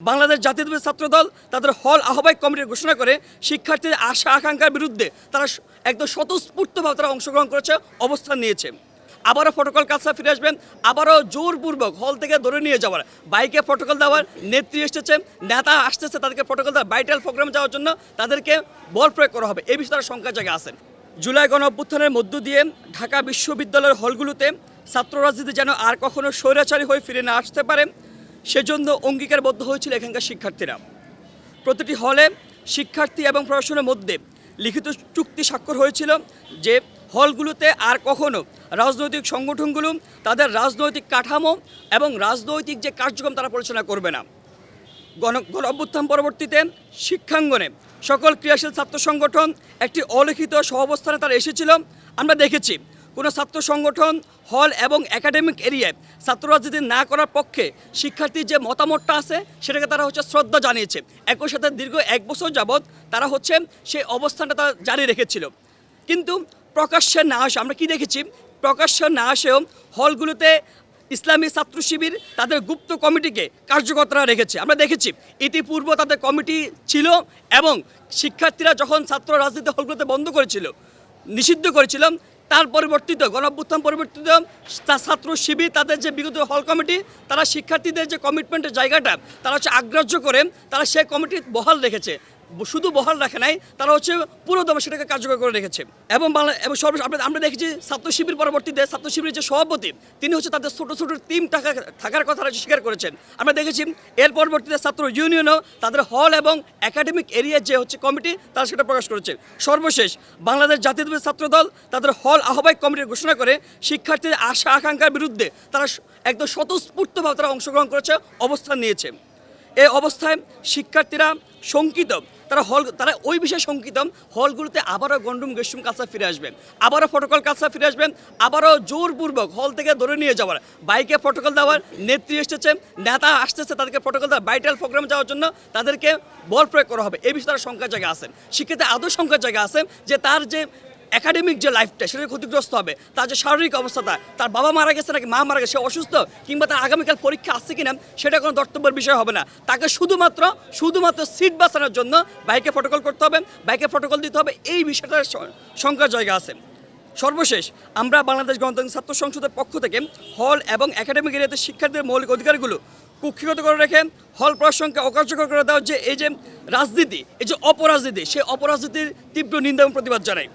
বাংলাদেশ জাতীয়তাবাদী ছাত্রদল তাদের হল আহ্বায়ক কমিটির ঘোষণা করে শিক্ষার্থীদের আশা আকাঙ্ক্ষার বিরুদ্ধে তারা একদম স্বতঃস্ফূর্তভাবে তারা অংশগ্রহণ করেছে, অবস্থান নিয়েছে। আবারও প্রটোকল কাজটা ফিরে আসবেন, আবারও জোরপূর্বক হল থেকে ধরে নিয়ে যাওয়ার, বাইকে প্রটোকল দেওয়ার নেত্রী এসেছে, নেতা আসতেছে তাদেরকে প্রটোকল দেওয়ার বাইটাল প্রোগ্রাম যাওয়ার জন্য তাদেরকে বল প্রয়োগ করা হবে এই বিষয়ে তারা শঙ্কা জায়গায় আছেন। জুলাই গণ অভ্যুত্থানের মধ্য দিয়ে ঢাকা বিশ্ববিদ্যালয়ের হলগুলোতে ছাত্র রাজনীতি যেন আর কখনো স্বৈরাচারী হয়ে ফিরে না আসতে পারে সেজন্য অঙ্গীকারবদ্ধ হয়েছিল এখানকার শিক্ষার্থীরা। প্রতিটি হলে শিক্ষার্থী এবং প্রশাসনের মধ্যে লিখিত চুক্তি স্বাক্ষর হয়েছিল যে হলগুলোতে আর কখনো রাজনৈতিক সংগঠনগুলো তাদের রাজনৈতিক কাঠামো এবং রাজনৈতিক যে কার্যক্রম তারা পরিচালনা করবে না। গণ গণ অভ্যুত্থান পরবর্তীতে শিক্ষাঙ্গনে সকল ক্রিয়াশীল ছাত্র সংগঠন একটি অলিখিত সহাবস্থানে তারা এসেছিল। আমরা দেখেছি কোনো ছাত্র সংগঠন, হল এবং একাডেমিক এরিয়ায় ছাত্র রাজনীতি না করার পক্ষে শিক্ষার্থীর যে মতামতটা আছে, সেটাকে তারা হচ্ছে শ্রদ্ধা জানিয়েছে। একই সাথে দীর্ঘ এক বছর যাবৎ তারা হচ্ছে সেই অবস্থানটা তারা জারি রেখেছিল। কিন্তু প্রকাশ্যে না আসে, আমরা কি দেখেছি? প্রকাশ্যে না আসেও হলগুলোতে ইসলামী ছাত্র শিবির তাদের গুপ্ত কমিটিকে কার্যকর্তারা রেখেছে। আমরা দেখেছি, ইতিপূর্ব তাদের কমিটি ছিল এবং শিক্ষার্থীরা যখন ছাত্র রাজনীতি হলগুলোতে বন্ধ করেছিল, নিষিদ্ধ করেছিল তার পরিবর্তিত, গণঅভ্যুত্থান পরিবর্তিত, তার ছাত্র শিবির, তাদের যে বিগত হল কমিটি, তারা শিক্ষার্থীদের যে কমিটমেন্টের জায়গাটা, তারা হচ্ছে আগ্রাহ্য করে, তারা সেই কমিটি বহাল রেখেছে। শুধু বহাল রাখে নাই, তারা হচ্ছে পুরোদমে সেটাকে কার্যকর করে রেখেছে। এবং বাংলা এবং সর্বশেষ আমরা দেখেছি ছাত্র শিবির পরবর্তীতে ছাত্র শিবিরের যে সভাপতি, তিনি হচ্ছে তাদের ছোট ছোট টিম টাকা থাকার কথা স্বীকার করেছেন। আমরা দেখেছি এর পরবর্তীতে ছাত্র ইউনিয়নও তাদের হল এবং একাডেমিক এরিয়ার যে হচ্ছে কমিটি তারা সেটা প্রকাশ করেছে। সর্বশেষ, বাংলাদেশ জাতীয়তাবাদী ছাত্রদল তাদের হল আহ্বায়ক কমিটির ঘোষণা করে শিক্ষার্থীদের আশা আকাঙ্ক্ষার বিরুদ্ধে তারা একদম স্বতঃস্ফূর্তভাবে তারা অংশগ্রহণ করেছে, অবস্থান নিয়েছে। এই অবস্থায় শিক্ষার্থীরা শঙ্কিত তারা হল, তারা ওই বিষয়ে শঙ্কিত হলগুলোতে আবারও গন্ডুম গ্রীষ্ম কাঁচা ফিরে আসবেন। আবারও ফটোকল কাঁচা ফিরে আসবেন, আবারও জোরপূর্বক হল থেকে ধরে নিয়ে যাওয়ার। বাইকে ফটোকল দেওয়ার নেত্রী এসেছে, নেতা আসতেছে তাদেরকে ফটোকল দেওয়া বাইটাল প্রোগ্রাম যাওয়ার জন্য তাদেরকে বল প্রয়োগ করা হবে। এই বিষয়ে তারা শঙ্কার জায়গা আছেন। শিক্ষিত আদৌ শঙ্কার জায়গা আসেন যে তার যে একাডেমিক যে লাইফটা সেটা ক্ষতিগ্রস্ত হবে। তার যে শারীরিক অবস্থাটা তার বাবা মারা গেছে নাকি মা মারা গেছে অসুস্থ, কিংবা তার আগামীকাল পরীক্ষা আসছে কিনা, সেটা কোনো দর্তব্যের বিষয় হবে না। তাকে শুধুমাত্র শুধুমাত্র সিট বাঁচানোর জন্য বাইকে প্রটোকল করতে হবে। বাইকে প্রটোকল দিতে হবে, এই বিষয়টার শঙ্কার জায়গা আছে। সর্বশেষ, আমরা বাংলাদেশ গণতান্ত্রিক ছাত্র সংসদের পক্ষ থেকে হল এবং একাডেমিক এরিয়াতে শিক্ষার্থীদের মৌলিক অধিকারগুলো কুক্ষিগত করে রেখে হল প্রশাসনকে অকার্যকর করে দেওয়ার যে এই যে রাজনীতি, এই যে অপরাজনীতি, সেই অপরাজনীতির তীব্র নিন্দা এবং প্রতিবাদ জানাই।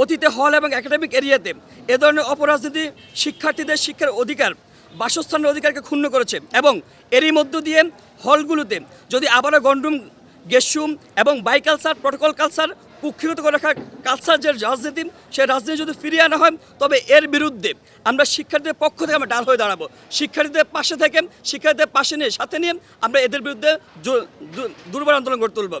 অতীতে হল এবং একাডেমিক এরিয়াতে এ ধরনের অপরাজনীতি শিক্ষার্থীদের শিক্ষার অধিকার, বাসস্থানের অধিকারকে ক্ষুণ্ণ করেছে এবং এরই মধ্য দিয়ে হলগুলোতে যদি আবারও গন্ডুম গেসুম এবং বাই কালচার প্রটোকল কালচার কুক্ষিগত করে রাখা কালচার যে রাজনীতি, সেই রাজনীতি যদি ফিরিয়ে আনা হয়, তবে এর বিরুদ্ধে আমরা শিক্ষার্থীদের পক্ষ থেকে আমরা ডাল হয়ে দাঁড়াবো। শিক্ষার্থীদের পাশে থেকে, শিক্ষার্থীদের পাশে নিয়ে, সাথে নিয়ে আমরা এদের বিরুদ্ধে দুর্বল আন্দোলন গড়ে তুলব।